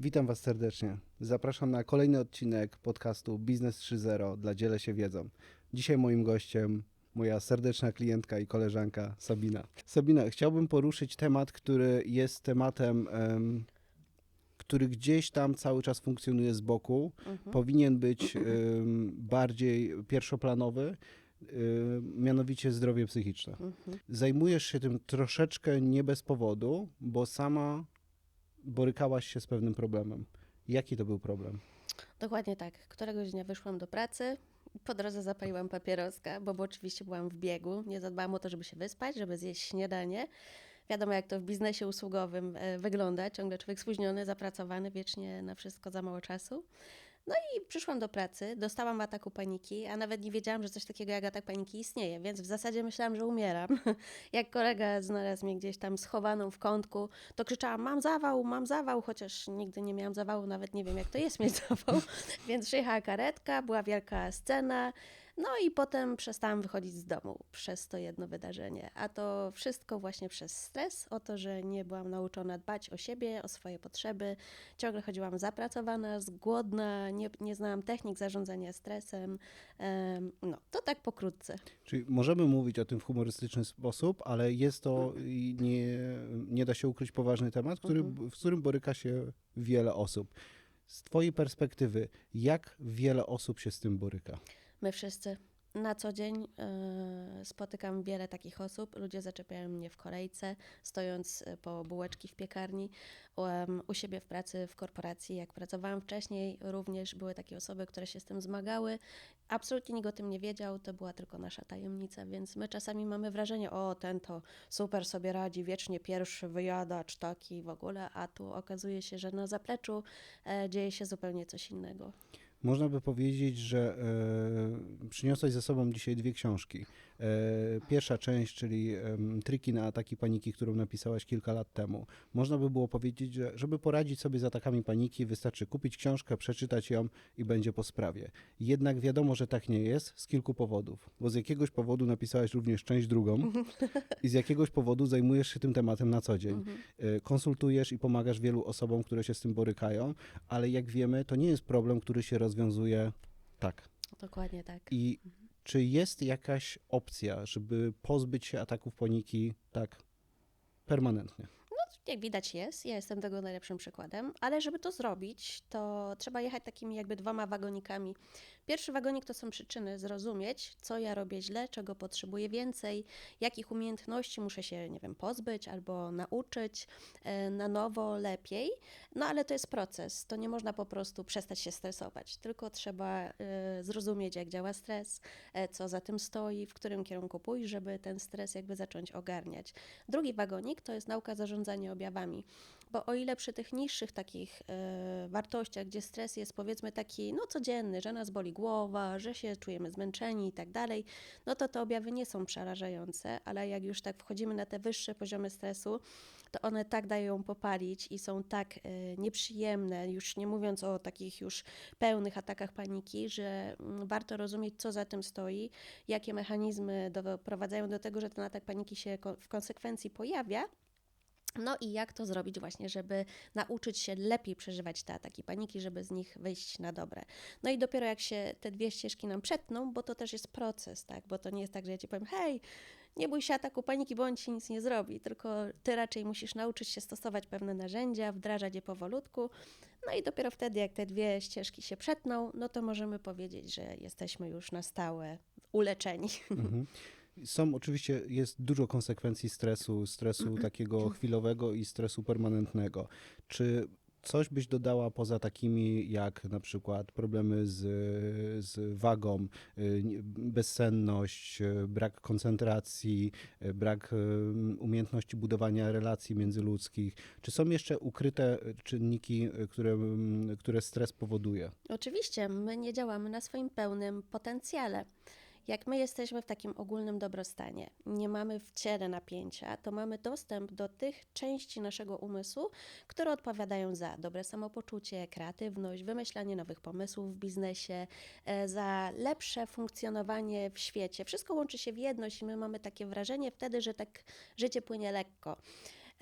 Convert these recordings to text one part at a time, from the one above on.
Witam Was serdecznie. Zapraszam na kolejny odcinek podcastu Biznes 3.0 dla Dzielę się wiedzą. Dzisiaj moim gościem moja serdeczna klientka i koleżanka Sabina. Sabina, chciałbym poruszyć temat, który jest tematem, em, który gdzieś tam cały czas funkcjonuje z boku. Powinien być em, bardziej pierwszoplanowy, mianowicie zdrowie psychiczne. Mhm. Zajmujesz się tym troszeczkę nie bez powodu, bo sama borykałaś się z pewnym problemem. Jaki to był problem? Dokładnie tak. Któregoś dnia wyszłam do pracy, po drodze zapaliłam papieroska, bo, bo oczywiście byłam w biegu. Nie zadbałam o to, żeby się wyspać, żeby zjeść śniadanie. Wiadomo, jak to w biznesie usługowym e, wygląda. Ciągle człowiek spóźniony, zapracowany, wiecznie na wszystko za mało czasu. No i przyszłam do pracy, dostałam ataku paniki, a nawet nie wiedziałam, że coś takiego jak atak paniki istnieje, więc w zasadzie myślałam, że umieram. Jak kolega znalazł mnie gdzieś tam schowaną w kątku, to krzyczałam: Mam zawał, mam zawał, chociaż nigdy nie miałam zawału, nawet nie wiem, jak to jest mieć zawał. Więc przyjechała karetka, była wielka scena. No i potem przestałam wychodzić z domu przez to jedno wydarzenie. A to wszystko właśnie przez stres, o to, że nie byłam nauczona dbać o siebie, o swoje potrzeby. Ciągle chodziłam zapracowana, głodna, nie, nie znałam technik zarządzania stresem. Em, No, to tak pokrótce. Czyli możemy mówić o tym w humorystyczny sposób, ale jest to i nie, nie da się ukryć poważny temat, który, w którym boryka się wiele osób. Z Twojej perspektywy, jak wiele osób się z tym boryka? My wszyscy na co dzień e, spotykam wiele takich osób. Ludzie zaczepiają mnie w kolejce, stojąc e, po bułeczki w piekarni. U siebie w pracy w korporacji, jak pracowałam wcześniej, również były takie osoby, które się z tym zmagały. Absolutnie nikt o tym nie wiedział, to była tylko nasza tajemnica, więc my czasami mamy wrażenie, o ten to super sobie radzi, wiecznie pierwszy wyjadacz taki w ogóle, a tu okazuje się, że na zapleczu e, dzieje się zupełnie coś innego. Można by powiedzieć, że e, przyniosłeś ze sobą dzisiaj dwie książki. E, pierwsza część, czyli Triki na ataki paniki, którą napisałaś kilka lat temu. Można by było powiedzieć, że żeby poradzić sobie z atakami paniki, wystarczy kupić książkę, przeczytać ją i będzie po sprawie. Jednak wiadomo, że tak nie jest z kilku powodów. Bo z jakiegoś powodu napisałaś również część drugą i z jakiegoś powodu zajmujesz się tym tematem na co dzień. E, Konsultujesz i pomagasz wielu osobom, które się z tym borykają, ale jak wiemy, to nie jest problem, który się rozwiązuje tak. Dokładnie tak. I czy jest jakaś opcja, żeby pozbyć się ataków paniki tak permanentnie? Jak widać jest, ja jestem tego najlepszym przykładem, ale żeby to zrobić, to trzeba jechać takimi jakby dwoma wagonikami. Pierwszy wagonik to są przyczyny, zrozumieć, co ja robię źle, czego potrzebuję więcej, jakich umiejętności muszę się, nie wiem, pozbyć albo nauczyć e, na nowo, lepiej. No ale to jest proces, to nie można po prostu przestać się stresować, tylko trzeba e, zrozumieć, jak działa stres, e, co za tym stoi, w którym kierunku pójść, żeby ten stres jakby zacząć ogarniać. Drugi wagonik to jest nauka zarządzania objawami. Bo o ile przy tych niższych takich e, wartościach, gdzie stres jest powiedzmy taki no codzienny, że nas boli głowa, że się czujemy zmęczeni i tak dalej, no to te objawy nie są przerażające, ale jak już tak wchodzimy na te wyższe poziomy stresu, to one tak dają popalić i są tak e, nieprzyjemne, już nie mówiąc o takich już pełnych atakach paniki, że mm, warto rozumieć, co za tym stoi, jakie mechanizmy doprowadzają do tego, że ten atak paniki się w konsekwencji pojawia. No i jak to zrobić właśnie, żeby nauczyć się lepiej przeżywać te ataki paniki, żeby z nich wyjść na dobre. No i dopiero jak się te dwie ścieżki nam przetną, bo to też jest proces, tak? Bo to nie jest tak, że ja ci powiem, hej, nie bój się ataku paniki, bo on ci nic nie zrobi, tylko ty raczej musisz nauczyć się stosować pewne narzędzia, wdrażać je powolutku. No i dopiero wtedy, jak te dwie ścieżki się przetną, no to możemy powiedzieć, że jesteśmy już na stałe uleczeni. Mhm. Są oczywiście, jest dużo konsekwencji stresu, stresu takiego chwilowego i stresu permanentnego. Czy coś byś dodała poza takimi jak na przykład problemy z, z wagą, y, bezsenność, y, brak koncentracji, y, brak umiejętności budowania relacji międzyludzkich? Czy są jeszcze ukryte czynniki, które, które stres powoduje? Oczywiście, my nie działamy na swoim pełnym potencjale. Jak my jesteśmy w takim ogólnym dobrostanie, nie mamy w ciele napięcia, to mamy dostęp do tych części naszego umysłu, które odpowiadają za dobre samopoczucie, kreatywność, wymyślanie nowych pomysłów w biznesie, e, za lepsze funkcjonowanie w świecie. Wszystko łączy się w jedność i my mamy takie wrażenie wtedy, że tak życie płynie lekko.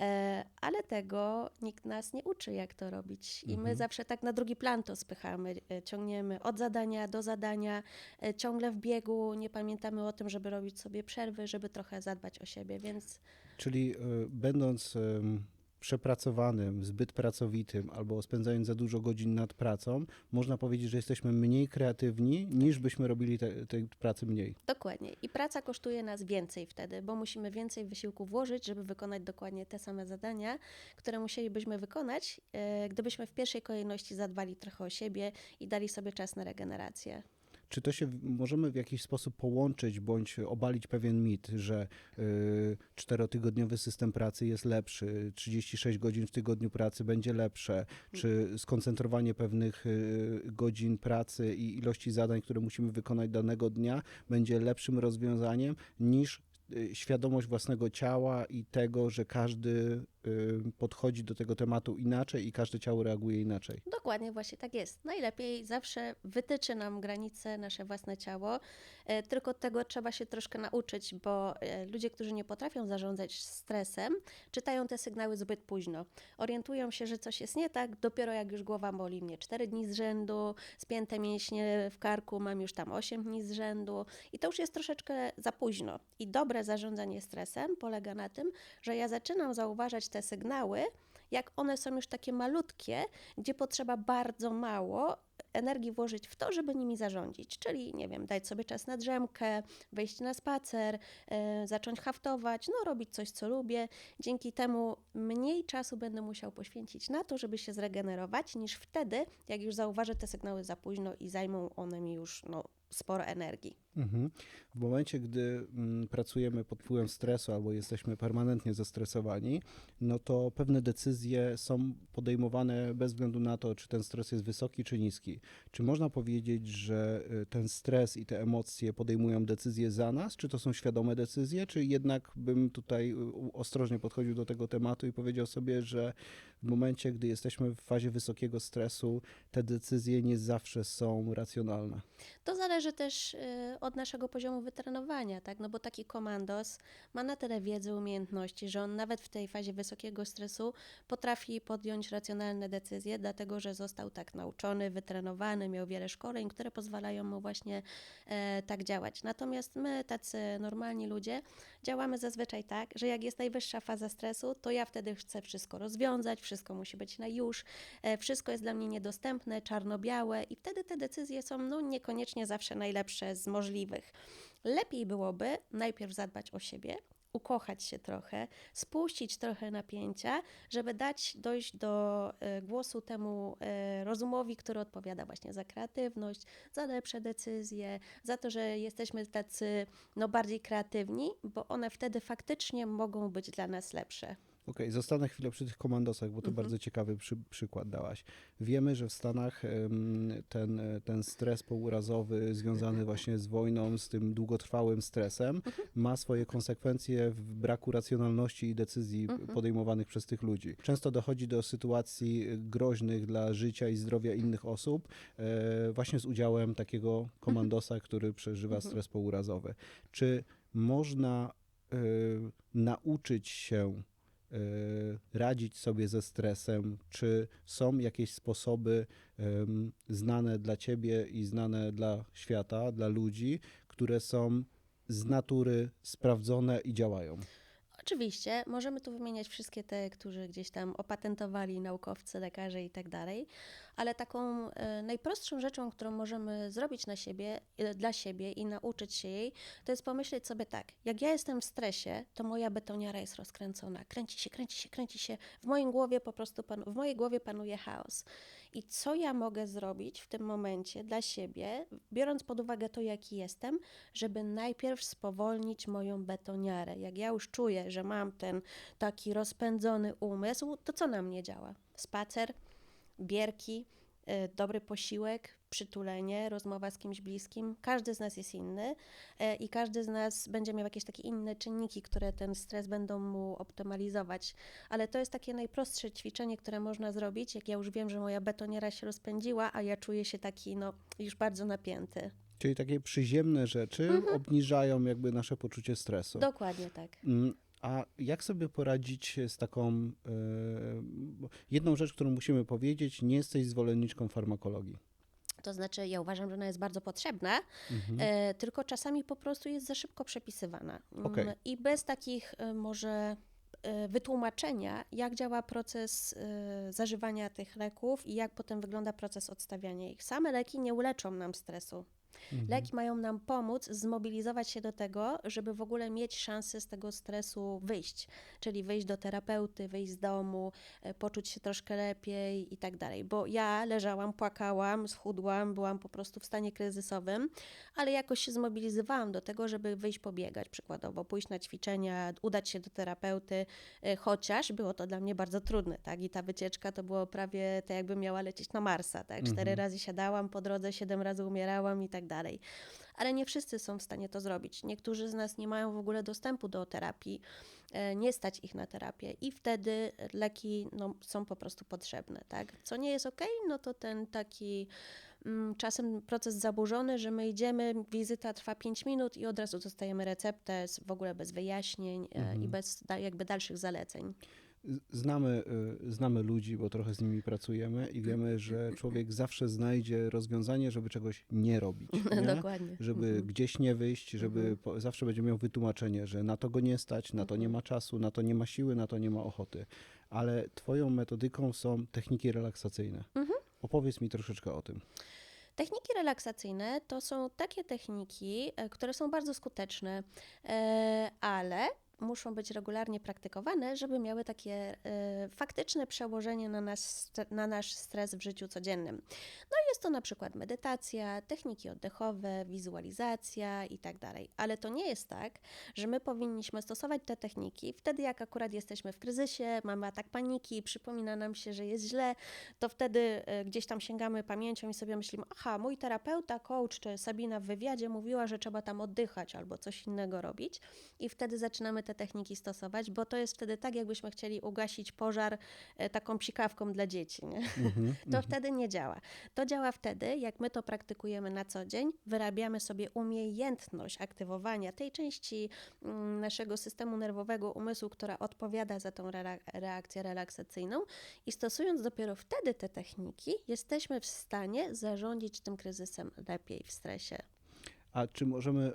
E, ale tego nikt nas nie uczy, jak to robić. I my Mhm. zawsze tak na drugi plan to spychamy, e, ciągniemy od zadania do zadania, e, ciągle w biegu, nie pamiętamy o tym, żeby robić sobie przerwy, żeby trochę zadbać o siebie, więc Czyli y, będąc ym, przepracowanym, zbyt pracowitym albo spędzając za dużo godzin nad pracą, można powiedzieć, że jesteśmy mniej kreatywni, niż byśmy robili te- tej pracy mniej. dokładnie. I praca kosztuje nas więcej wtedy, bo musimy więcej wysiłku włożyć, żeby wykonać dokładnie te same zadania, które musielibyśmy wykonać, e, gdybyśmy w pierwszej kolejności zadbali trochę o siebie i dali sobie czas na regenerację. Czy to się możemy w jakiś sposób połączyć bądź obalić pewien mit, że y, czterotygodniowy system pracy jest lepszy, 36 godzin w tygodniu pracy będzie lepsze, czy skoncentrowanie pewnych y, godzin pracy i ilości zadań, które musimy wykonać danego dnia, będzie lepszym rozwiązaniem niż y, świadomość własnego ciała i tego, że każdy podchodzi do tego tematu inaczej i każde ciało reaguje inaczej. Dokładnie, właśnie tak jest. Najlepiej zawsze wytyczy nam granice nasze własne ciało, e, tylko tego trzeba się troszkę nauczyć, bo e, ludzie, którzy nie potrafią zarządzać stresem, czytają te sygnały zbyt późno. Orientują się, że coś jest nie tak, dopiero jak już głowa boli mnie 4 dni z rzędu, spięte mięśnie w karku, mam już tam 8 dni z rzędu i to już jest troszeczkę za późno. I dobre zarządzanie stresem polega na tym, że ja zaczynam zauważać te sygnały, jak one są już takie malutkie, gdzie potrzeba bardzo mało energii włożyć w to, żeby nimi zarządzić. Czyli, nie wiem, dać sobie czas na drzemkę, wyjść na spacer, e, zacząć haftować, no robić coś, co lubię. Dzięki temu mniej czasu będę musiał poświęcić na to, żeby się zregenerować, niż wtedy, jak już zauważę te sygnały za późno i zajmą one mi już no, sporo energii. Mhm. W momencie, gdy mm, pracujemy pod wpływem stresu albo jesteśmy permanentnie zestresowani, no to pewne decyzje są podejmowane bez względu na to, czy ten stres jest wysoki czy niski. Czy można powiedzieć, że y, ten stres i te emocje podejmują decyzje za nas? Czy to są świadome decyzje? Czy jednak bym tutaj y, ostrożnie podchodził do tego tematu i powiedział sobie, że w momencie, gdy jesteśmy w fazie wysokiego stresu, te decyzje nie zawsze są racjonalne? To zależy też y, od naszego poziomu wytrenowania, tak? No bo taki komandos ma na tyle wiedzy, umiejętności, że on nawet w tej fazie wysokiego stresu potrafi podjąć racjonalne decyzje, dlatego że został tak nauczony, wytrenowany, miał wiele szkoleń, które pozwalają mu właśnie e, tak działać. Natomiast my, tacy normalni ludzie, działamy zazwyczaj tak, że jak jest najwyższa faza stresu, to ja wtedy chcę wszystko rozwiązać, wszystko musi być na już, e, wszystko jest dla mnie niedostępne, czarno-białe i wtedy te decyzje są no, niekoniecznie zawsze najlepsze z możliwych. Lepiej byłoby najpierw zadbać o siebie, ukochać się trochę, spuścić trochę napięcia, żeby dać dojść do e, głosu temu e, rozumowi, który odpowiada właśnie za kreatywność, za lepsze decyzje, za to, że jesteśmy tacy no, bardziej kreatywni, bo one wtedy faktycznie mogą być dla nas lepsze. Okej, zostanę chwilę przy tych komandosach, bo to Mhm. bardzo ciekawy przy, przykład dałaś. Wiemy, że w Stanach ten, ten stres pourazowy związany właśnie z wojną, z tym długotrwałym stresem, Mhm. ma swoje konsekwencje w braku racjonalności i decyzji Mhm. podejmowanych przez tych ludzi. Często dochodzi do sytuacji groźnych dla życia i zdrowia innych osób, e, właśnie z udziałem takiego komandosa, który przeżywa Mhm. stres pourazowy. Czy można e, nauczyć się radzić sobie ze stresem? Czy są jakieś sposoby znane dla ciebie i znane dla świata, dla ludzi, które są z natury sprawdzone i działają? Oczywiście, możemy tu wymieniać wszystkie te, którzy gdzieś tam opatentowali, naukowcy, lekarze i tak dalej, ale taką e, najprostszą rzeczą, którą możemy zrobić na siebie, e, dla siebie i nauczyć się jej, to jest pomyśleć sobie tak, jak ja jestem w stresie, to moja betoniara jest rozkręcona, kręci się, kręci się, kręci się, w mojej głowie po prostu, panu, w mojej głowie panuje chaos. I co ja mogę zrobić w tym momencie dla siebie, biorąc pod uwagę to, jaki jestem, żeby najpierw spowolnić moją betoniarę. Jak ja już czuję, że mam ten taki rozpędzony umysł, to co na mnie działa? Spacer, bierki, y, dobry posiłek, przytulenie, rozmowa z kimś bliskim. Każdy z nas jest inny e, i każdy z nas będzie miał jakieś takie inne czynniki, które ten stres będą mu optymalizować. Ale to jest takie najprostsze ćwiczenie, które można zrobić, jak ja już wiem, że moja betoniera się rozpędziła, a ja czuję się taki no, już bardzo napięty. Czyli takie przyziemne rzeczy obniżają jakby nasze poczucie stresu. Dokładnie tak. Mm, A jak sobie poradzić z taką bo jedną rzecz, którą musimy powiedzieć, nie jesteś zwolenniczką farmakologii. To znaczy, ja uważam, że ona jest bardzo potrzebna, Mhm. e, tylko czasami po prostu jest za szybko przepisywana. Mm, Okej. I bez takich e, może e, wytłumaczenia, jak działa proces e, zażywania tych leków i jak potem wygląda proces odstawiania ich. Same leki nie uleczą nam stresu. Mhm. Leki mają nam pomóc zmobilizować się do tego, żeby w ogóle mieć szansę z tego stresu wyjść, czyli wyjść do terapeuty, wyjść z domu, e, poczuć się troszkę lepiej i tak dalej. Bo ja leżałam, płakałam, schudłam, byłam po prostu w stanie kryzysowym, ale jakoś się zmobilizowałam do tego, żeby wyjść pobiegać przykładowo, pójść na ćwiczenia, udać się do terapeuty, e, chociaż było to dla mnie bardzo trudne, tak? I ta wycieczka to było prawie tak, jakbym miała lecieć na Marsa, tak? Cztery Mhm. razy siadałam po drodze, siedem razy umierałam i tak dalej. Ale nie wszyscy są w stanie to zrobić. Niektórzy z nas nie mają w ogóle dostępu do terapii, e, nie stać ich na terapię i wtedy leki no, są po prostu potrzebne, tak? Co nie jest okej, no to ten taki mm, czasem proces zaburzony, że my idziemy, wizyta trwa 5 minut i od razu dostajemy receptę w ogóle bez wyjaśnień e, Mhm. i bez jakby dalszych zaleceń. Znamy, y, znamy ludzi, bo trochę z nimi pracujemy i wiemy, że człowiek zawsze znajdzie rozwiązanie, żeby czegoś nie robić. Nie? Dokładnie. Żeby Mhm. gdzieś nie wyjść, żeby Mhm. po, zawsze będzie miał wytłumaczenie, że na to go nie stać, na to nie Mhm. ma czasu, na to nie ma siły, na to nie ma ochoty. Ale twoją metodyką są techniki relaksacyjne. Mhm. Opowiedz mi troszeczkę o tym. Techniki relaksacyjne to są takie techniki, e, które są bardzo skuteczne, e, ale muszą być regularnie praktykowane, żeby miały takie e, faktyczne przełożenie na nasz, st- na nasz stres w życiu codziennym. No jest to na przykład medytacja, techniki oddechowe, wizualizacja i tak dalej. Ale to nie jest tak, że my powinniśmy stosować te techniki wtedy, jak akurat jesteśmy w kryzysie, mamy atak paniki, przypomina nam się, że jest źle, to wtedy e, gdzieś tam sięgamy pamięcią i sobie myślimy, aha, mój terapeuta, coach czy Sabina w wywiadzie mówiła, że trzeba tam oddychać albo coś innego robić i wtedy zaczynamy te techniki stosować, bo to jest wtedy tak, jakbyśmy chcieli ugasić pożar e, taką psikawką dla dzieci, nie? Mhm, To wtedy nie działa. To działa wtedy, jak my to praktykujemy na co dzień, wyrabiamy sobie umiejętność aktywowania tej części mm, naszego systemu nerwowego umysłu, która odpowiada za tą reakcję relaksacyjną i stosując dopiero wtedy te techniki, jesteśmy w stanie zarządzić tym kryzysem lepiej w stresie. A czy możemy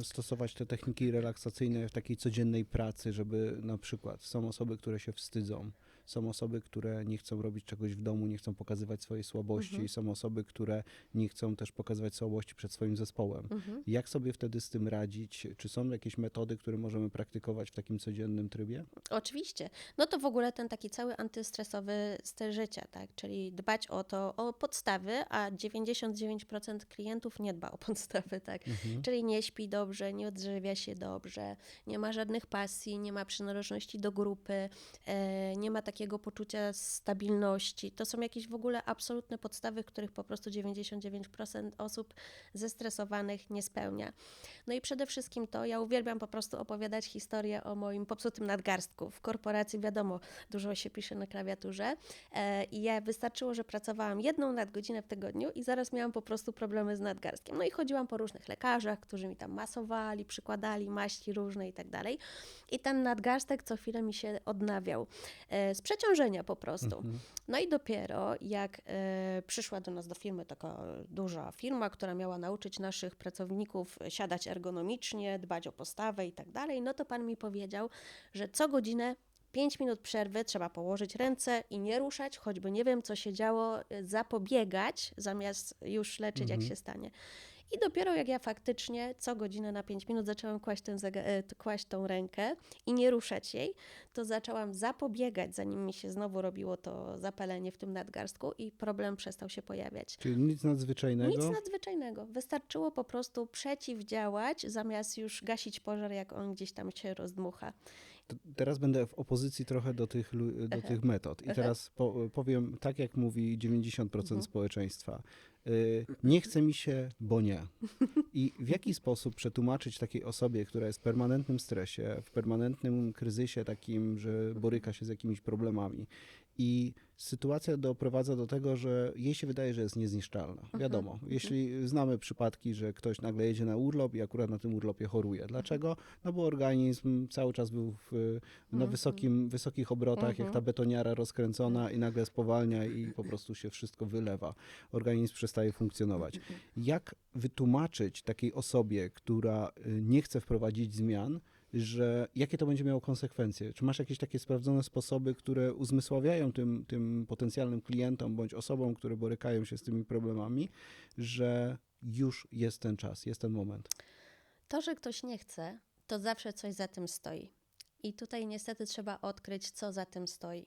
e, stosować te techniki relaksacyjne w takiej codziennej pracy, żeby na przykład są osoby, które się wstydzą, są osoby, które nie chcą robić czegoś w domu, nie chcą pokazywać swojej słabości, Mhm. są osoby, które nie chcą też pokazywać słabości przed swoim zespołem. Mhm. Jak sobie wtedy z tym radzić? Czy są jakieś metody, które możemy praktykować w takim codziennym trybie? Oczywiście. No to w ogóle ten taki cały antystresowy styl życia, tak? Czyli dbać o to, o podstawy, a 99% klientów nie dba o podstawy, tak? Mhm. Czyli nie śpi dobrze, nie odżywia się dobrze, nie ma żadnych pasji, nie ma przynależności do grupy, e, nie ma takiego poczucia stabilności. To są jakieś w ogóle absolutne podstawy, których po prostu 99% osób zestresowanych nie spełnia. No i przede wszystkim to, ja uwielbiam po prostu opowiadać historię o moim popsutym nadgarstku. W korporacji wiadomo, dużo się pisze na klawiaturze e, i ja wystarczyło, że pracowałam jedną nadgodzinę w tygodniu i zaraz miałam po prostu problemy z nadgarstkiem. No i chodziłam po różnych lekarzach, którzy mi tam masowali, przykładali maści różne i tak dalej. I ten nadgarstek co chwilę mi się odnawiał. Z przeciążenia po prostu. Mhm. No i dopiero jak e, przyszła do nas do firmy taka duża firma, która miała nauczyć naszych pracowników siadać ergonomicznie, dbać o postawę i tak dalej, no to pan mi powiedział, że co godzinę 5 minut przerwy trzeba położyć ręce i nie ruszać, choćby nie wiem co się działo, e, zapobiegać zamiast już leczyć jak Mhm. się stanie. I dopiero jak ja faktycznie co godzinę na 5 minut zaczęłam kłaść, ten kłaść tą rękę i nie ruszać jej, to zaczęłam zapobiegać, zanim mi się znowu robiło to zapalenie w tym nadgarstku i problem przestał się pojawiać. Czyli nic nadzwyczajnego. Nic nadzwyczajnego. Wystarczyło po prostu przeciwdziałać, zamiast już gasić pożar, jak on gdzieś tam się rozdmucha. Teraz będę w opozycji trochę do tych, do tych metod. I teraz po, powiem tak, jak mówi 90% Mhm. społeczeństwa. Y, nie chce mi się, bo nie. I w jaki sposób przetłumaczyć takiej osobie, która jest w permanentnym stresie, w permanentnym kryzysie takim, że boryka się z jakimiś problemami i sytuacja doprowadza do tego, że jej się wydaje, że jest niezniszczalna. Wiadomo, jeśli znamy przypadki, że ktoś nagle jedzie na urlop i akurat na tym urlopie choruje. Dlaczego? No bo organizm cały czas był w, na wysokim, wysokich obrotach, jak ta betoniara rozkręcona i nagle spowalnia i po prostu się wszystko wylewa. Organizm przestaje funkcjonować. Jak wytłumaczyć takiej osobie, która y, nie chce wprowadzić zmian, że jakie to będzie miało konsekwencje? Czy masz jakieś takie sprawdzone sposoby, które uzmysławiają tym, tym potencjalnym klientom bądź osobom, które borykają się z tymi problemami, że już jest ten czas, jest ten moment? To, że ktoś nie chce, to zawsze coś za tym stoi. I tutaj niestety trzeba odkryć, co za tym stoi.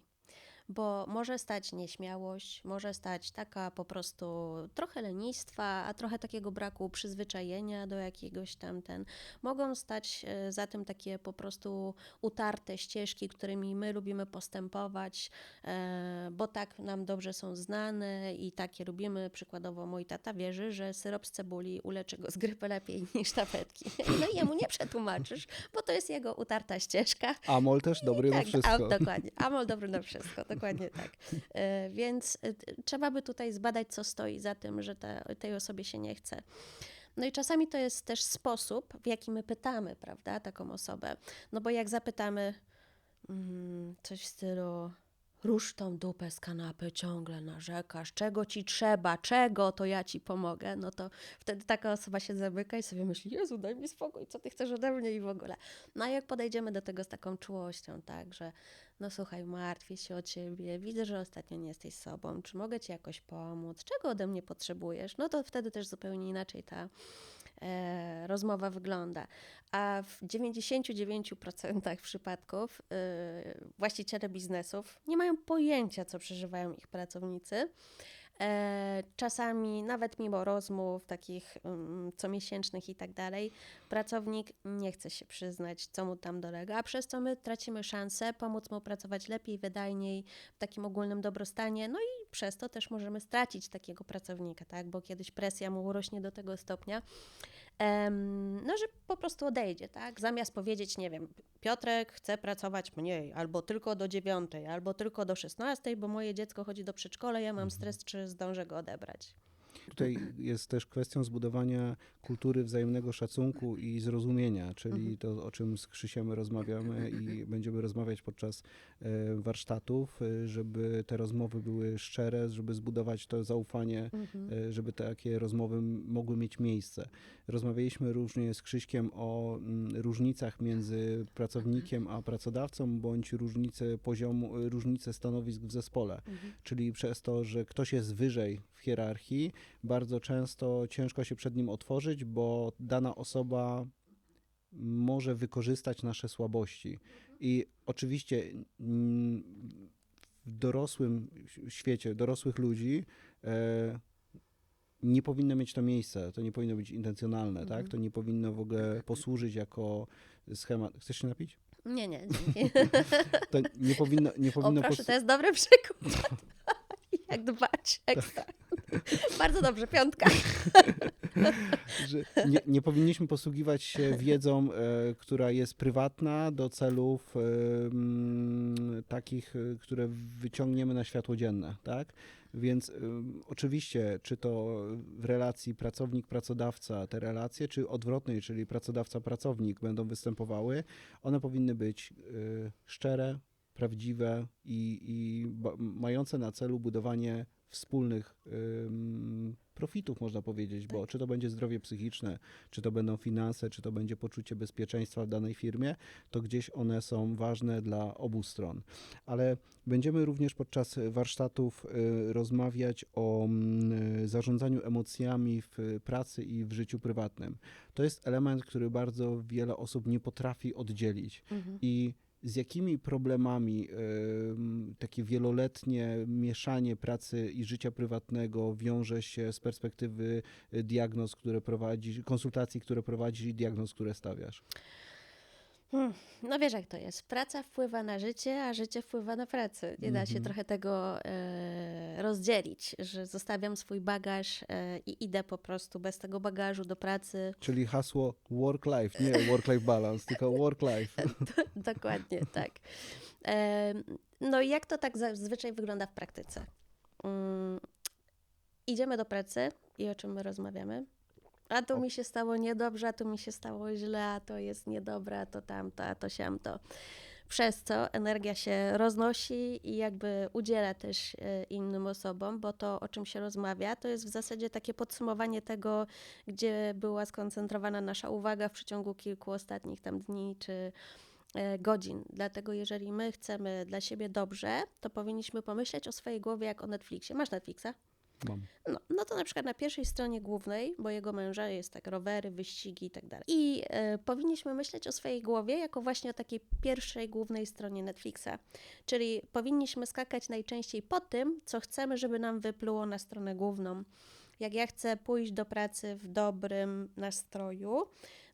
Bo może stać nieśmiałość, może stać taka po prostu trochę lenistwa, a trochę takiego braku przyzwyczajenia do jakiegoś tam ten. Mogą stać e, za tym takie po prostu utarte ścieżki, którymi my lubimy postępować, e, bo tak nam dobrze są znane i takie lubimy. Przykładowo mój tata wierzy, że syrop z cebuli uleczy go z grypy lepiej niż tabletki. No i jemu nie przetłumaczysz, bo to jest jego utarta ścieżka. Amol też dobry na Tak, wszystko. A, dokładnie. Amol dobry na wszystko, dokładnie tak. E, Więc e, trzeba by tutaj zbadać, co stoi za tym, że ta, tej osobie się nie chce. No i czasami to jest też sposób, w jaki my pytamy, prawda, taką osobę. No bo jak zapytamy mm, coś w stylu rusz tą dupę z kanapy, ciągle narzekasz, czego ci trzeba, czego, to ja ci pomogę, no to wtedy taka osoba się zamyka i sobie myśli, Jezu, daj mi spokój, co ty chcesz ode mnie i w ogóle. No a jak podejdziemy do tego z taką czułością, tak, że no słuchaj, martwię się o ciebie, widzę, że ostatnio nie jesteś sobą, czy mogę ci jakoś pomóc, czego ode mnie potrzebujesz, no to wtedy też zupełnie inaczej ta e, rozmowa wygląda. A w 99% przypadków e, właściciele biznesów nie mają pojęcia, co przeżywają ich pracownicy. E, Czasami, nawet mimo rozmów takich mm, comiesięcznych i tak dalej, pracownik nie chce się przyznać, co mu tam dolega, a przez co my tracimy szansę pomóc mu pracować lepiej, wydajniej, w takim ogólnym dobrostanie, no i przez to też możemy stracić takiego pracownika, tak? Bo kiedyś presja mu urośnie do tego stopnia, no, że po prostu odejdzie, tak? Zamiast powiedzieć, nie wiem, Piotrek chce pracować mniej, albo tylko do dziewiątej, albo tylko do szesnastej, bo moje dziecko chodzi do przedszkola, ja mam stres, czy zdążę go odebrać. Tutaj jest też kwestią zbudowania kultury wzajemnego szacunku i zrozumienia, czyli to, o czym z Krzysiem rozmawiamy i będziemy rozmawiać podczas e, warsztatów, e, żeby te rozmowy były szczere, żeby zbudować to zaufanie, e, żeby takie rozmowy mogły mieć miejsce. Rozmawialiśmy różnie z Krzyśkiem o różnicach między pracownikiem a pracodawcą, bądź różnice poziomu, różnice stanowisk w zespole. Czyli przez to, że ktoś jest wyżej w hierarchii, bardzo często ciężko się przed nim otworzyć, bo dana osoba może wykorzystać nasze słabości. I oczywiście mm, w dorosłym świecie, dorosłych ludzi e, nie powinno mieć to miejsca, to nie powinno być intencjonalne, tak? To nie powinno w ogóle posłużyć jako schemat. Chcesz się napić? Nie, nie, dzięki. To nie powinno, nie O powinno proszę, pos- to jest dobry przykład. Jak dbać, ekstra. Bardzo dobrze, piątka. nie, nie powinniśmy posługiwać się wiedzą, e, która jest prywatna do celów e, mm, takich, e, które wyciągniemy na światło dzienne, tak? Więc e, oczywiście, czy to w relacji pracownik-pracodawca, te relacje, czy odwrotnej, czyli pracodawca-pracownik będą występowały, one powinny być e, szczere, prawdziwe i, i mające na celu budowanie wspólnych profitów, można powiedzieć, bo czy to będzie zdrowie psychiczne, czy to będą finanse, czy to będzie poczucie bezpieczeństwa w danej firmie, to gdzieś one są ważne dla obu stron. Ale będziemy również podczas warsztatów y, rozmawiać o mm, zarządzaniu emocjami w pracy i w życiu prywatnym. To jest element, który bardzo wiele osób nie potrafi oddzielić. I z jakimi problemami em, takie wieloletnie mieszanie pracy i życia prywatnego wiąże się z perspektywy y, diagnoz, które prowadzisz, konsultacji, które prowadzisz i diagnoz, które stawiasz? Hmm, No wiesz jak to jest. Praca wpływa na życie, a życie wpływa na pracę. Nie da się Mhm. trochę tego e, rozdzielić, że zostawiam swój bagaż e, i idę po prostu bez tego bagażu do pracy. Czyli hasło work-life, nie work-life balance, tylko work-life. Dokładnie, tak. E, No i jak to tak zazwyczaj wygląda w praktyce? Mm, idziemy do pracy i o czym my rozmawiamy? A tu mi się stało niedobrze, a tu mi się stało źle, a to jest niedobre, a to tamto, a to siamto. Przez co energia się roznosi i jakby udziela też e, innym osobom, bo to, o czym się rozmawia, to jest w zasadzie takie podsumowanie tego, gdzie była skoncentrowana nasza uwaga w przeciągu kilku ostatnich tam dni czy e, godzin. Dlatego jeżeli my chcemy dla siebie dobrze, to powinniśmy pomyśleć o swojej głowie jak o Netflixie. Masz Netflixa? Mam. No, no to na przykład na pierwszej stronie głównej, bo jego męża jest tak rowery, wyścigi i tak dalej. I e, powinniśmy myśleć o swojej głowie jako właśnie o takiej pierwszej głównej stronie Netflixa. Czyli powinniśmy skakać najczęściej po tym, co chcemy, żeby nam wypluło na stronę główną. Jak ja chcę pójść do pracy w dobrym nastroju,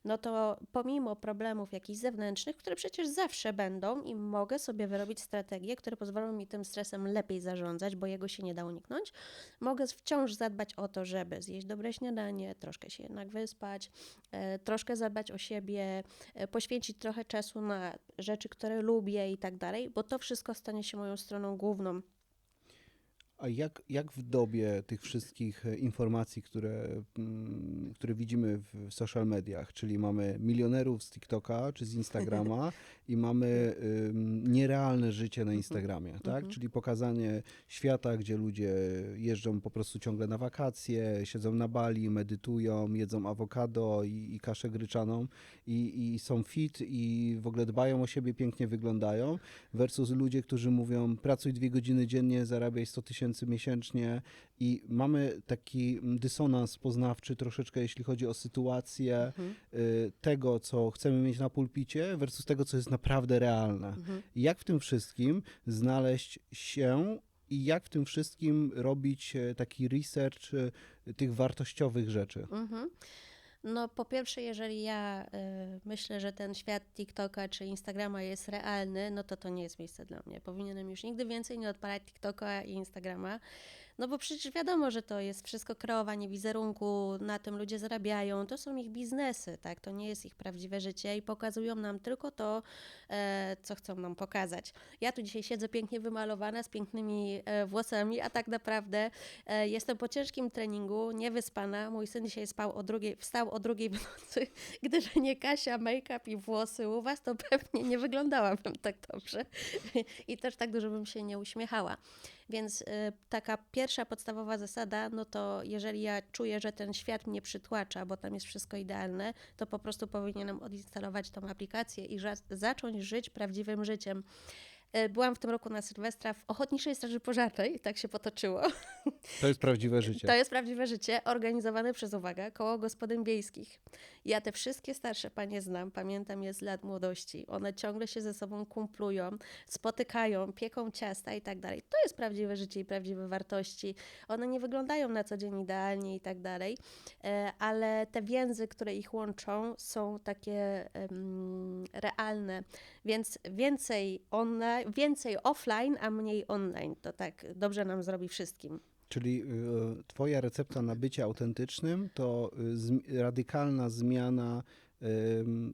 no to pomimo problemów jakichś zewnętrznych, które przecież zawsze będą i mogę sobie wyrobić strategie, które pozwolą mi tym stresem lepiej zarządzać, bo jego się nie da uniknąć, mogę wciąż zadbać o to, żeby zjeść dobre śniadanie, troszkę się jednak wyspać, e, troszkę zadbać o siebie, e, poświęcić trochę czasu na rzeczy, które lubię i tak dalej, bo to wszystko stanie się moją stroną główną. A jak, jak w dobie tych wszystkich e, informacji, które, mm, które widzimy w social mediach, czyli mamy milionerów z TikToka czy z Instagrama i mamy ym, nierealne życie na Instagramie, tak? Mhm. Czyli pokazanie świata, gdzie ludzie jeżdżą po prostu ciągle na wakacje, siedzą na Bali, medytują, jedzą awokado i, i kaszę gryczaną i, i są fit i w ogóle dbają o siebie, pięknie wyglądają versus ludzie, którzy mówią pracuj dwie godziny dziennie, zarabiaj 100 tysięcy miesięcznie i mamy taki mm, dysonans poznawczy troszeczkę, jeśli chodzi o sytuację Mhm. y, tego, co chcemy mieć na pulpicie versus tego, co jest naprawdę realne. Mhm. Jak w tym wszystkim znaleźć się i jak w tym wszystkim robić e, taki research e, tych wartościowych rzeczy. Mhm. No, po pierwsze, jeżeli ja y, myślę, że ten świat TikToka czy Instagrama jest realny, no to to nie jest miejsce dla mnie. Powinienem już nigdy więcej nie odpalać TikToka i Instagrama. No bo przecież wiadomo, że to jest wszystko kreowanie wizerunku, na tym ludzie zarabiają, to są ich biznesy, tak? To nie jest ich prawdziwe życie i pokazują nam tylko to, e, co chcą nam pokazać. Ja tu dzisiaj siedzę pięknie wymalowana, z pięknymi e, włosami, a tak naprawdę e, jestem po ciężkim treningu, niewyspana. Mój syn dzisiaj spał o drugiej, wstał o drugiej w nocy. Gdyby nie Kasia, make-up i włosy u was, to pewnie nie wyglądałabym tak dobrze i też tak dużo bym się nie uśmiechała. Więc y, taka pierwsza podstawowa zasada, no to jeżeli ja czuję, że ten świat mnie przytłacza, bo tam jest wszystko idealne, to po prostu powinienem odinstalować tą aplikację i za- zacząć żyć prawdziwym życiem. Y, Byłam w tym roku na Sylwestra w Ochotniczej Straży Pożarnej, tak się potoczyło. To jest prawdziwe życie. To jest prawdziwe życie, organizowane przez, uwaga, koło gospodyń wiejskich. Ja te wszystkie starsze panie znam, pamiętam je z lat młodości. One ciągle się ze sobą kumplują, spotykają, pieką ciasta i tak dalej. To jest prawdziwe życie i prawdziwe wartości. One nie wyglądają na co dzień idealnie i tak dalej, e, ale te więzy, które ich łączą, są takie em, realne. Więc więcej, online, więcej offline, a mniej online. To tak dobrze nam zrobi wszystkim. Czyli y, twoja recepta na bycie autentycznym to y, radykalna zmiana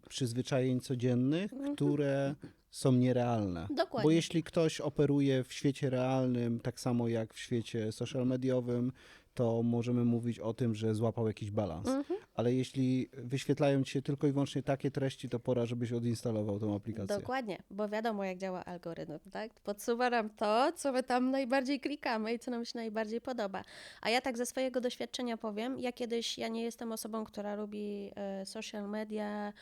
przyzwyczajeń codziennych, które są nierealne. Bo Dokładnie. jeśli ktoś operuje w świecie realnym, tak samo jak w świecie social mediowym, to możemy mówić o tym, że złapał jakiś balans. Mhm. Ale jeśli wyświetlają ci się tylko i wyłącznie takie treści, to pora, żebyś odinstalował tą aplikację. Dokładnie, bo wiadomo, jak działa algorytm, tak? Podsuwa nam to, co my tam najbardziej klikamy i co nam się najbardziej podoba. A ja tak ze swojego doświadczenia powiem, ja kiedyś, ja nie jestem osobą, która lubi e, social media,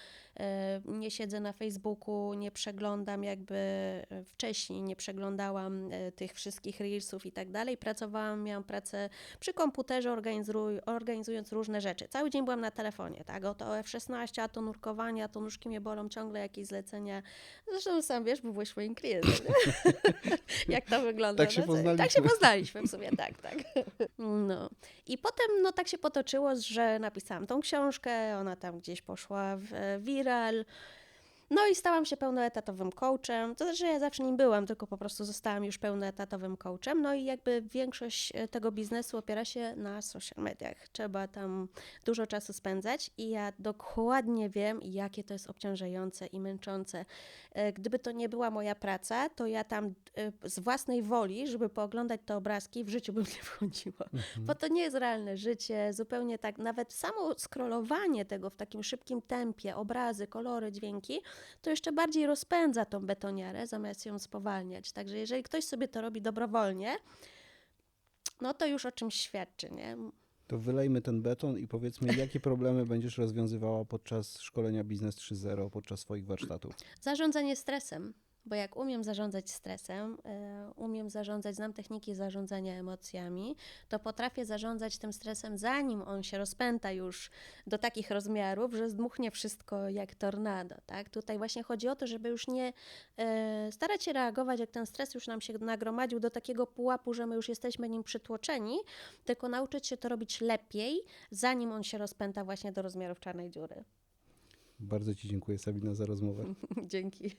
e, nie siedzę na Facebooku, nie przeglądam jakby e, wcześniej, nie przeglądałam tych wszystkich reelsów i tak dalej. Pracowałam, miałam pracę przy komputerze, organizuj, organizując różne rzeczy. Cały dzień byłam na telefonie, tak? Oto F16, a to nurkowanie, a to nóżki mnie bolą, ciągle jakieś zlecenia. Zresztą sam wiesz, bo byłeś moim klientem. Jak to wygląda? Tak się. Tak poznaliśmy. się poznaliśmy w sumie, tak, tak. No. I potem no tak się potoczyło, że napisałam tą książkę, ona tam gdzieś poszła w e, viral. No i stałam się pełnoetatowym coachem. To znaczy, ja zawsze nim byłam, tylko po prostu zostałam już pełnoetatowym coachem. No i jakby większość e, tego biznesu opiera się na social mediach. Trzeba tam dużo czasu spędzać i ja dokładnie wiem, jakie to jest obciążające i męczące. E, Gdyby to nie była moja praca, to ja tam e, z własnej woli, żeby pooglądać te obrazki, w życiu bym nie wchodziła. Bo to nie jest realne życie, zupełnie tak. Nawet samo scrollowanie tego w takim szybkim tempie, obrazy, kolory, dźwięki, to jeszcze bardziej rozpędza tą betoniarę, zamiast ją spowalniać. Także jeżeli ktoś sobie to robi dobrowolnie, no to już o czymś świadczy, nie? To wylejmy ten beton i powiedzmy, jakie problemy będziesz rozwiązywała podczas szkolenia Biznes 3.0, podczas swoich warsztatów. Zarządzanie stresem. Bo jak umiem zarządzać stresem, e, umiem zarządzać, znam techniki zarządzania emocjami, to potrafię zarządzać tym stresem, zanim on się rozpęta już do takich rozmiarów, że zdmuchnie wszystko jak tornado. Tak? Tutaj właśnie chodzi o to, żeby już nie e, starać się reagować, jak ten stres już nam się nagromadził do takiego pułapu, że my już jesteśmy nim przytłoczeni, tylko nauczyć się to robić lepiej, zanim on się rozpęta właśnie do rozmiarów czarnej dziury. Bardzo Ci dziękuję, Sabina, za rozmowę. Dzięki.